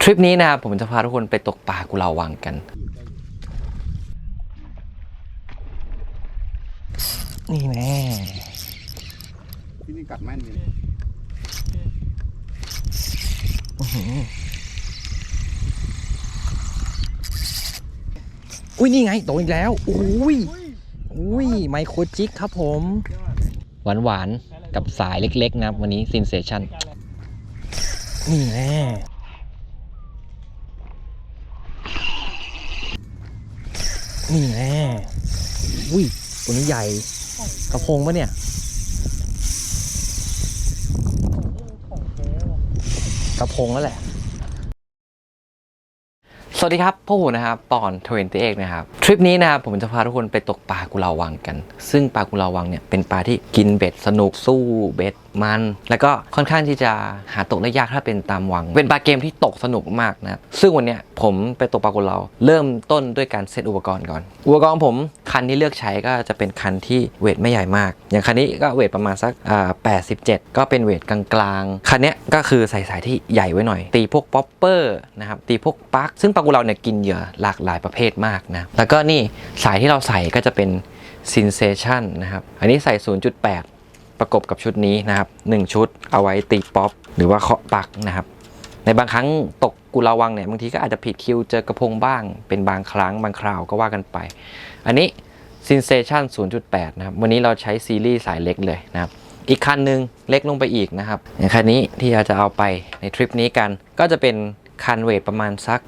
ทริปนี้นะครับผมจะพาทุกคนไปตกปลากุเลาวังกัน นี่แน่ที่นี่กัดแม่นเลยอุ้ยนี่ไงโตอีกแล้วอุ้ยอุ้ยไมโครจิกครับผม หวานหวานๆกับสายเล็กๆนะครับ วันนี้ซินเซชันนี่แน่ นี่แน่อุ้ยตัวนี้ใหญ่กระพงปะเนี่ยกระพงแล้วแหละ สวัสดีครับพวกผมนะครับปอนทเวนตี้เอกนะครับ ทริปนี้นะครับผมจะพาทุกคนไปตกปลากุลาวังกัน ซึ่งปลากุลาวังเนี่ยเป็นปลาที่กินเบ็ดสนุกสู้เบ็ดมัน แล้วก็ค่อนข้างที่จะหาตกได้ยากถ้าเป็นตามวัง เป็นปลาเกมที่ตกสนุกมากนะครับซึ่งวันนี้ผมไปตกปลากุเลาเริ่มต้นด้วยการเซตอุปกรณ์ก่อน อุปกรณ์ผมคันที่เลือกใช้ก็จะเป็นคันที่เวทไม่ใหญ่มาก อย่างคันนี้ก็เวทประมาณสักอ่า87ก็เป็นเวทกลางๆ คันนี้ก็คือใส่สายที่ใหญ่ไว้หน่อย ตีพวกป๊อปเปอร์นะครับ ตีพวกปลั๊ก ซึ่งปลากุเลาเนี่ยกินเหยื่อหลากหลายประเภทมากนะ แล้วก็นี่สายที่เราใส่ก็จะเป็น Sensation นะครับ อันนี้ใส่ 0.8 ประกบกับชุดนี้นะครับ 1 ชุดเอาไว้ตีป๊อปหรือว่าเคาะปักนะครับ ในบางครั้งตกกุลาวังเนี่ยบางทีก็อาจจะผิดคิวเจอกระพงบ้าง เป็นบางครั้งบางคราวก็ว่ากันไป อันนี้ Sensation 0.8 นะครับ วันนี้เราใช้ซีรีส์สายเล็กเลยนะครับ อีกคันหนึ่งเล็กลงไปอีกนะครับอย่างคันนี้ที่เราจะเอาไปในทริปนี้กัน ก็จะเป็นคันเวทประมาณสัก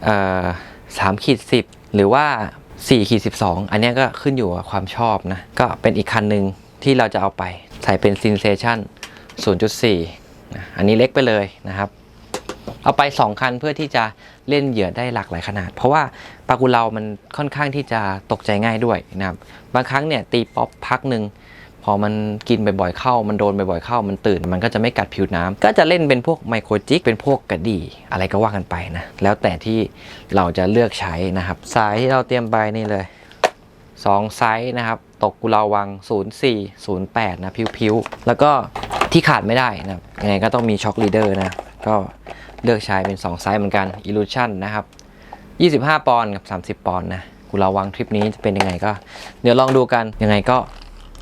สามขีดสิบหรือว่า4ขีด12 อันนี้ก็ขึ้นอยู่กับความชอบนะ ก็เป็นอีกคันหนึ่งที่เราจะเอาไป ใส่เป็น Sensation 0.4นะอันนี้เล็กไปเลยนะครับ เอาไป 2 คันเพื่อที่จะเล่นเหยื่อได้หลากหลายขนาด เพราะว่าปลากุเลามันค่อนข้างที่จะตกใจง่ายด้วยนะครับ บางครั้งเนี่ยตีป๊อปพักหนึ่งพอมันกินบ่อยๆเข้า มันโดนบ่อยๆเข้า มันตื่น มันก็จะไม่กัดผิวน้ำก็จะเล่นเป็นพวกไมโครจิก เป็นพวกกระดี่ อะไรก็ว่ากันไปนะ แล้วแต่ที่เราจะเลือกใช้นะครับ สายที่เราเตรียมไปนี่เลย 2 ไซส์นะครับ ตกกุลาวัง 04 08 นะพิ้วๆ แล้วก็ที่ขาดไม่ได้นะยังไงก็ต้องมีช็อคลีเดอร์นะ ก็เลือกใช้เป็น 2 ไซส์เหมือนกัน Illusion นะครับ 25 ปอนด์กับ 30 ปอนด์นะกุลาวังทริปนี้จะเป็นยังไงก็ เดี๋ยวลองดูกันยังไงก็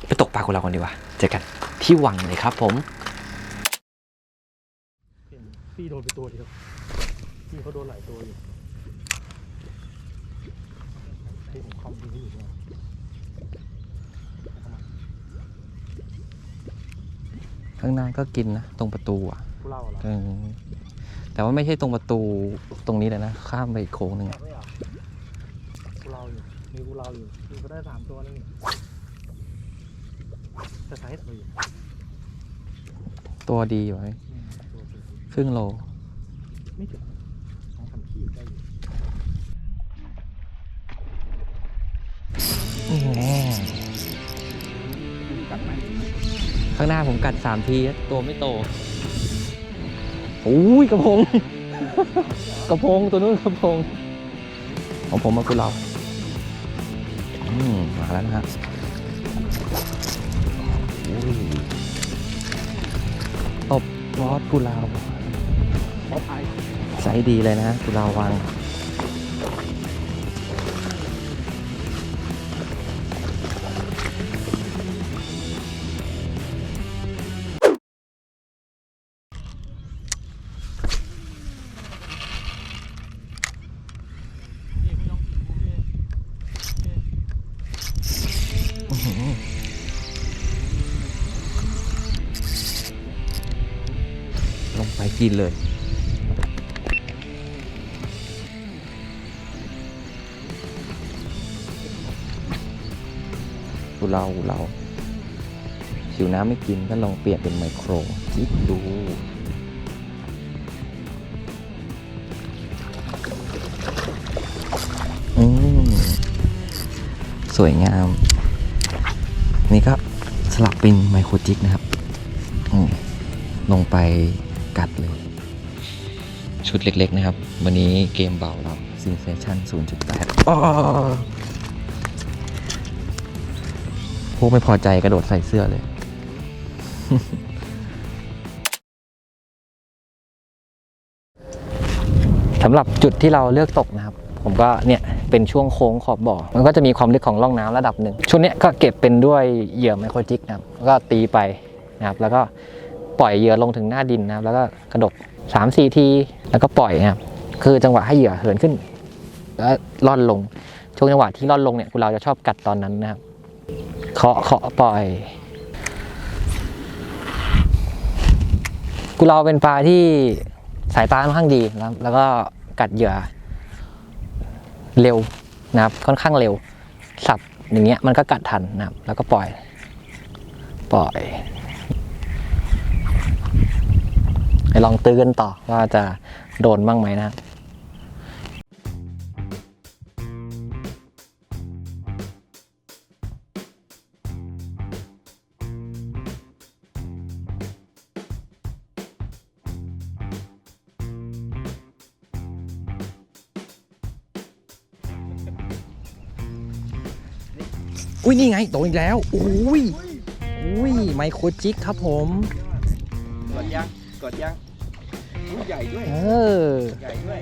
ไปตกปลากุลากันดีกว่าเจอกันที่วังเลยครับผมเห็นพี่โดนไปตัวเดียวพี่เขาโดนหลายตัวอยู่ให้ผมคอมดูนี่อยู่ด้วย ข้างหน้าก็กินนะตรงประตูอะกูเล่าเหรอเออแต่ว่าไม่ใช่ตรงประตูตรงนี้เลยนะ ข้ามไปอีกโค้งหนึงอะไม่เหรอกูเล่าอยู่ มีกูเล่าอยู่พี่ก็ได้สามตัวแล้วนี่จะใช้ตัวอยู่ตัวดีอยู่ไหมอืมตัวตัวครึ่งโล ไม่ถึงสองสามขีดได้อยู่นี่แน่ที่นี่กัดแม่น ข้างหน้าผมกัดสามที ตัวไม่โตโอ้ยกระพง กระพงตัวนู้นกระพง ของผมมากุเราอืมมาแล้วนะฮะอุ้ยตบรอดกุเราป๊อปไซส์ดีเลยนะกุเราวัง กินเลยกุเรากุเราสิวน้ำไม่กินก็ลองเปลี่ยนเป็นไมโครคิดดูอืมสวยงาม นี่ก็สลับเป็นไมโครจิกนะครับอืมลงไป กัดเลย ชุดเล็กๆนะครับ วันนี้เกมเบาเรา Sensation 0.8อ้อพวกไม่พอใจกระโดดใส่เสื้อเลยสำหรับจุดที่เราเลือกตกนะครับ ผมก็เนี่ยเป็นช่วงโค้งขอบบ่อ มันก็จะมีความลึกของร่องน้ำระดับหนึ่งช่วงเนี้ยก็เก็บเป็นด้วยเหยื่อไมโครจิกนะครับแล้วก็ตีไปนะครับแล้วก็ ปล่อยเหยื่อลงถึงหน้าดินนะครับแล้วก็กระดก3 4ทีแล้วก็ปล่อยนะครับคือจังหวะให้เหยื่อเหินขึ้นแล้วล่อนลงช่วงจังหวะที่ล่อนลงเนี่ยกูเราจะชอบกัดตอนนั้นนะครับเคาะเคาะปล่อยกูเราเป็นปลาที่สายตาค่อนข้างดีนะครับแล้วก็กัดเหยื่อเร็วนะครับค่อนข้างเร็วสับอย่างเงี้ยมันก็กัดทันนะครับแล้วก็ปล่อย ปล่อย ไปลองตื้อกันต่อว่าจะโดนบ้างไหมนะครับอุ้ยนี่ไงโดนอีกแล้วอุ้ยอุ้ยไมโครจิกครับผมกดยัง กดยังอุ้ยใหญ่ด้วย เออ ใหญ่ด้วย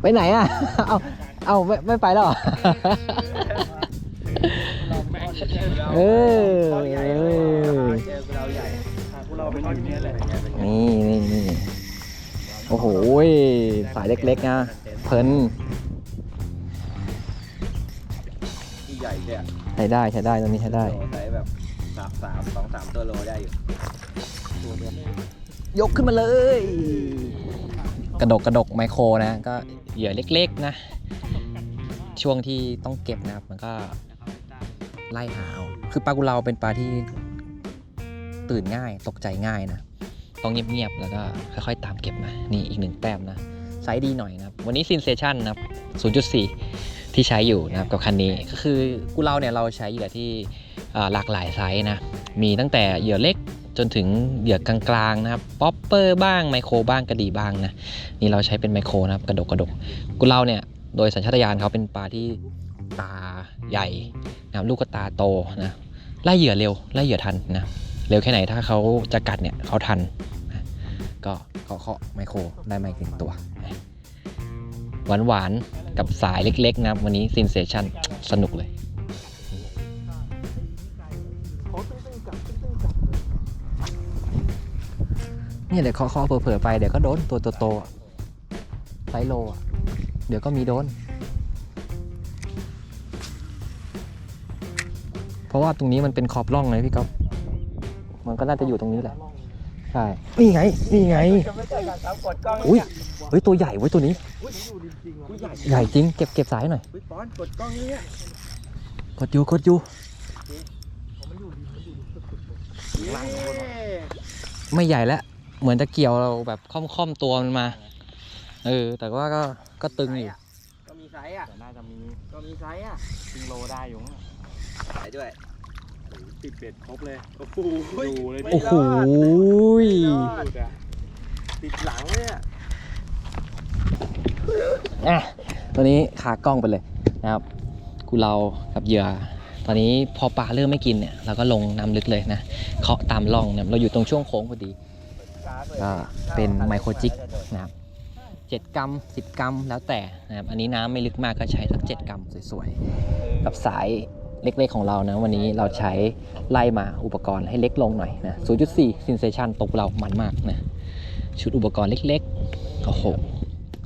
ไปไหนอะ เอาเอาไม่ไม่ไปแล้วเหรอ เออ เราใหญ่เอเลยอเจอเราใหญ่กูเราเป็นอยู่เนี้ยเลยนี่นี่นี่โอ้โหสายเล็กๆนะเพลินที่ใหญ่เนี่ยใช้ได้ใช้ได้ตรงนี้ใช้ได้โลไซส์แบบสามสามสองสามตัวโลได้อยู่ย ยกขึ้นมาเลย กระดกกระดกไมโครนะ ก็เหยื่อเล็กๆนะ ช่วงที่ต้องเก็บนะครับ มันก็ไล่หาเอาคือปลากุเลาเป็นปลาที่ตื่นง่ายตกใจง่ายนะ ต้องเงียบๆ แล้วก็ค่อยๆ ตามเก็บมานี่อีกหนึ่งแต้มนะไซส์ดีหน่อยนะครับ วันนี้ซินเซชันนะครับ 0.4 ที่ใช้อยู่นะครับกับคันนี้ก็คือกุเลาเนี่ยเราใช้เหยื่อที่หลากหลายไซส์นะ มีตั้งแต่เหยื่อเล็ก จนถึงเหยื่อกลางๆนะครับป๊อปเปอร์บ้างไมโครบ้างกระดีบ้างนะนี่เราใช้เป็นไมโครนะครับกระดกกระดกกุเลาเนี่ยโดยสัญชาตญาณเขาเป็นปลาที่ตาใหญ่นะครับลูกก็ตาโตนะไล่เหยื่อเร็วไล่เหยื่อทันนะเร็วแค่ไหนถ้าเขาจะกัดเนี่ยเขาทันนะก็เคาะเคาะไมโครได้ไมาอีกหนึ่งตัวหวานหวานๆกับสายเล็กๆนะครับวันนี้ซินเซชันสนุกเลย นี่ยเดี๋ยวเคาะเคาะเผลอๆไปเดี๋ยวก็โดนตัวโตๆไซโลเดี๋ยวก็มีโดน เพราะว่าตรงนี้มันเป็นขอบร่องเลยพี่ก๊อฟมันก็น่าจะอยู่ตรงนี้แหละใช่นี่ไงนี่ไงอุ้ยเฮ้ยตัวใหญ่เว้ยตัวนี้ ใหญ่จริงเก็บเก็บสายหน่อยกดกล้องเนี่ยกดอยู่กดอยู่ไม่ใหญ่แล้ว เหมือนจะเกี่ยวเราแบบค่อมๆตัวมันมา เออ แต่ว่าก็ก็ตึงอยู่ ก็มีไซส์อะ แต่น่าจะมีก็มีไซส์อะครึ่งโลได้อยู่มั้งใส่ด้วยติดเบ็ดครบเลยโอ้โหโอ้ยอยู่เลยโอ้โหหลุดอะติดหลังเลยอะอะตัวนี้ขากล้องไปเลยนะครับกูเรากับเหยื่อตอนนี้พอปลาเริ่มไม่กินเนี่ยเราก็ลงน้ำลึกเลยนะเคาะตามร่องเนี่ยเราอยู่ตรงช่วงโค้งพอดี ก็เป็นไมโครจิกนะครับ7กรัม10 กรัมแล้วแต่นะครับอันนี้น้ำไม่ลึกมากก็ใช้สัก7กรัมสวยๆ กับสายเล็กๆของเรานะวันนี้เราใช้ไล่มาอุปกรณ์ให้เล็กลงหน่อยนะ0.4 Sensation ตกเรามันมากนะชุดอุปกรณ์เล็กๆโอ้โห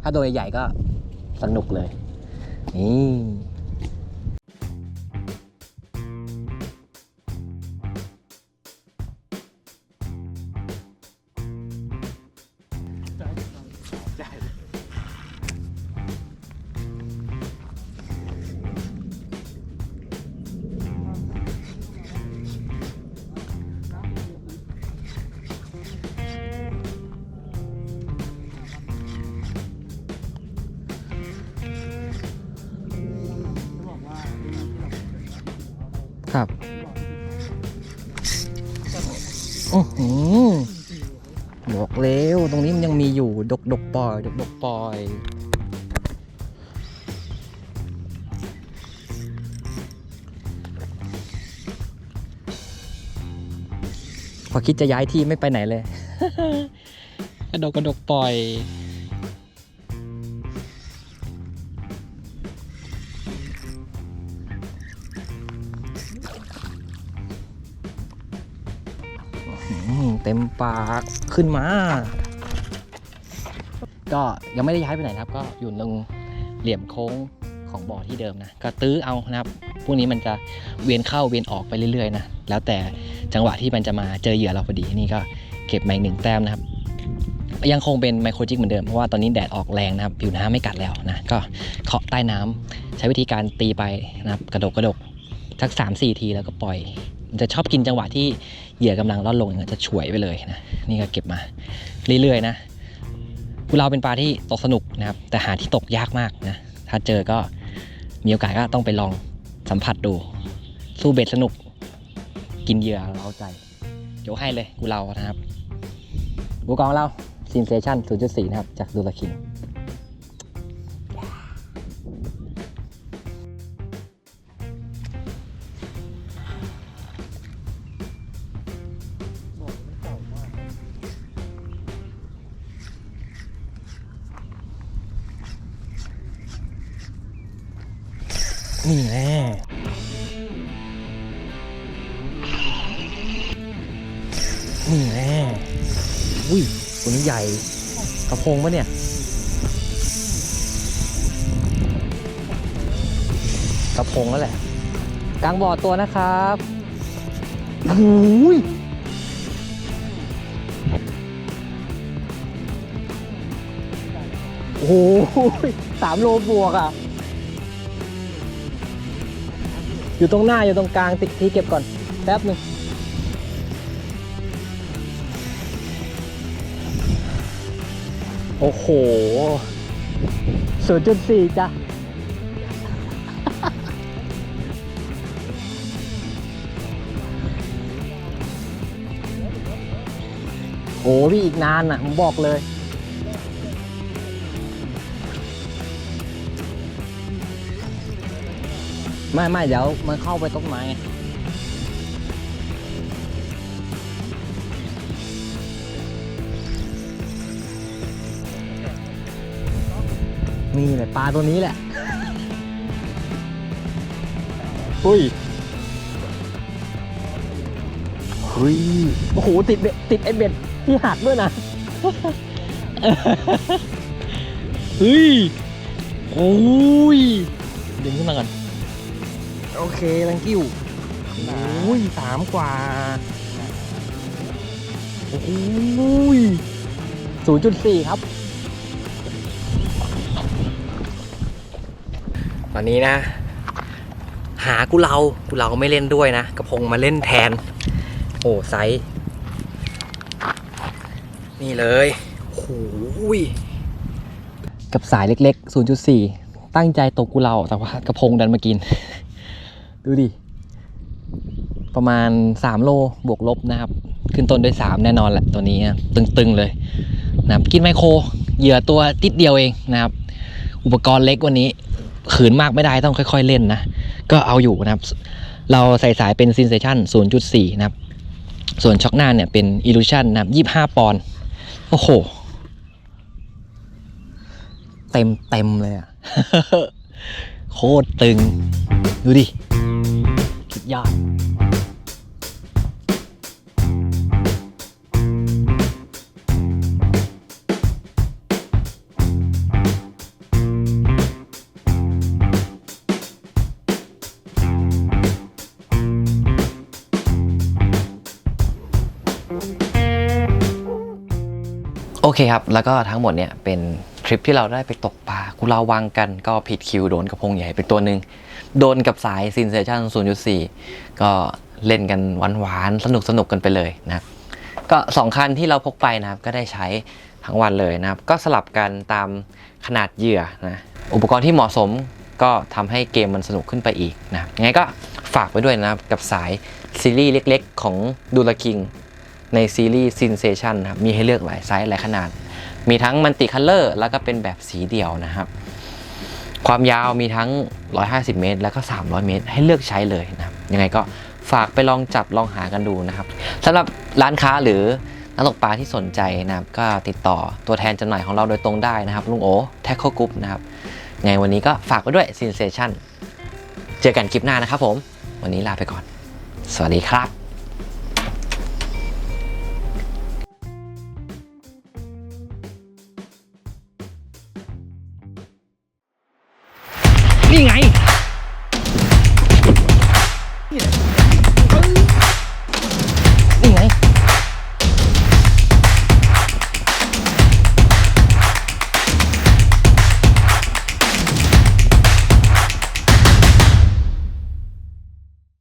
ถ้าโดยใหญ่ก็สนุกเลยนี่ ครับอื้อหือบอกเร็วตรงนี้มันยังมีอยู่ ดกดกปล่อย ดกดกปล่อยพอคิดจะย้ายที่ไม่ไปไหนเลย กระดกกระดกปล่อย ปาขึ้นมา ก็ยังไม่ได้ย้ายไปไหนนะครับ ก็อยู่ตรงเหลี่ยมโค้งของบ่อที่เดิมนะ ก็ตื้อเอานะครับ พวกนี้มันจะเวียนเข้าเวียนออกไปเรื่อยๆนะ แล้วแต่จังหวะที่มันจะมาเจอเหยื่อเราพอดี นี่ก็เก็บมาอีกหนึ่งแต้มนะครับ ยังคงเป็นไมโครจิกเหมือนเดิม เพราะว่าตอนนี้แดดออกแรงนะครับ ผิวน้ำไม่กัดแล้วนะ ก็เคาะใต้น้ำใช้วิธีการตีไปนะครับ กระดกกระดกสักสามสี่ทีแล้วก็ปล่อย จะชอบกินจังหวะที่เหยื่อกำลังล่อนลงอย่างเงี้ยจะฉวยไปเลยนะนี่ก็เก็บมาเรื่อยๆนะกุเลาเป็นปลาที่ตกสนุกนะครับแต่หาที่ตกยากมากนะถ้าเจอก็มีโอกาสก็ต้องไปลองสัมผัสดู สู้เบ็ดสนุก กินเหยื่อเราใจยกให้เลยกุเลานะครับ อุปกรณ์ของเรา Sensation 0.4 นะครับ จากดูลคิง นี่แน่นี่แน่อุ้ยตัวนี้ใหญ่กระพงปะเนี่ย กระพงแล้วแหละกลางบ่อตัวนะครับโอ้ยโอ้โหสามโลบวกอะ อยู่ตรงหน้าอยู่ตรงกลางติดทีเก็บก่อนแป๊บหนึ่งโอ้โหศูนย์จุดสี่จ้ะโอ้พี่อีกนานอะ ผมบอกเลย ไม่ไม่เดี๋ยวมันเข้าไปต้นไม้นี่แหละปลาตัวนี้แหละ อุ้ยเฮ้ยโอ้โห ติดเบ็ดติดไอเบ็ดที่หักด้วยนะเฮ้ย โอ้ยดึงขึ้นมาก่อน โอเค thank you โอ้ยสามกว่าโอ้ยศูนย์จุดสี่ครับ ตอนนี้นะ หากุเลากุเลาไม่เล่นด้วยนะ กระพงมาเล่นแทน โอ้ไซส์นี่เลยโอ้ยกับสายเล็กๆ 0.4 ตั้งใจตกกุเลาแต่ว่ากระพงดันมากิน ดูดิ ประมาณ 3 โลบวกลบนะครับ ขึ้นต้นด้วย 3 แน่นอนแหละตัวนี้ตึงๆเลยนะครับกินไมโครเหยื่อตัวติดเดียวเองนะครับ อุปกรณ์เล็กวันนี้ ขืนมากไม่ได้ต้องค่อย ๆ เล่นนะ ก็เอาอยู่นะครับ เราใส่สายเป็น Sensation 0.4 นะครับ ส่วนช็อคหน้าเนี่ยเป็น Illusion นะครับ25 ปอนด์โอ้โห เต็มเต็มเลยอะโคตรตึง ดูดิ ยอดโอเคครับ แล้วก็ทั้งหมดเนี่ยเป็น ทริปที่เราได้ไปตกปลากุเลาวังกันก็ผิดคิวโดนกระพงใหญ่ไปตัวหนึ่งโดนกับสายซินเซชัน0.4 ก็เล่นกันหวานๆ สนุกสนุกๆกันไปเลยนะก็สองคันที่เราพกไปนะครับก็ได้ใช้ทั้งวันเลยนะครับ ก็สลับกันตามขนาดเหยื่อนะอุปกรณ์ที่เหมาะสมก็ทำให้เกมมันสนุกขึ้นไปอีกนะยังไงก็ฝากไว้ด้วยนะครับกับสายซีรีส์เล็กๆ ของดูลาคิง ในซีรีส์ Sensation นครับมีให้เลือกหลายไซส์หลายขนาด มีทั้งมั l ติคัลเลอร์แล้วก็เป็นแบบสีเดียวนะครับ ความยาวมีทั้ง 150 เมตร แล้วก็ 300 เมตร ให้เลือกใช้เลยนะครับยังไงก็ฝากไปลองจับลองหากันดูนะครับสำหรับร้านค้าหรือนักตกปลาที่สนใจนะครับก็ติดต่อตัวแทนจำหน่ายของเราโดยตรงได้นะครับลุงโอแท็กโคกรุ๊ปนะครับไงวันนี้ก็ฝากไว้ด้วย Sensation เจอกันคลิปหน้านะครับผม วันนี้ลาไปก่อน สวัสดีครับ